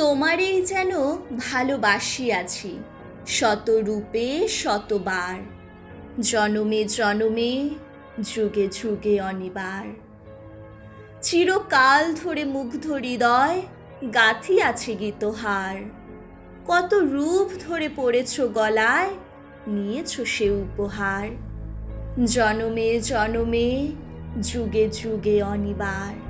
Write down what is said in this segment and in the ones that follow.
তোমারেই যেন ভালোবাসি আছি, শত রূপে শতবার জনমে জনমে, যুগে যুগে অনিবার। চিরকাল ধরে মুগ্ধ হৃদয়, গাথি আছে গীতহার কত রূপ ধরে পড়েছ গলায়, নিয়েছ সে উপহার। জনমে জনমে, যুগে যুগে অনিবার।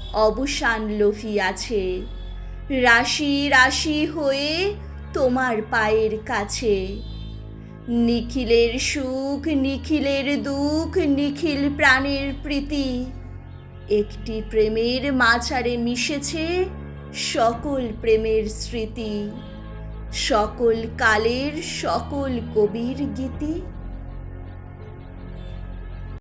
অবসান লভিয়াছে। রাশি রাশি হয়ে তোমার পায়ের কাছে। নিখিলের সুখ, নিখিলের দুঃখ, নিখিল প্রাণের প্রীতি। একটি প্রেমের মাঝারে মিশেছে সকল প্রেমের স্মৃতি। সকল কালের সকল কবির গীতি।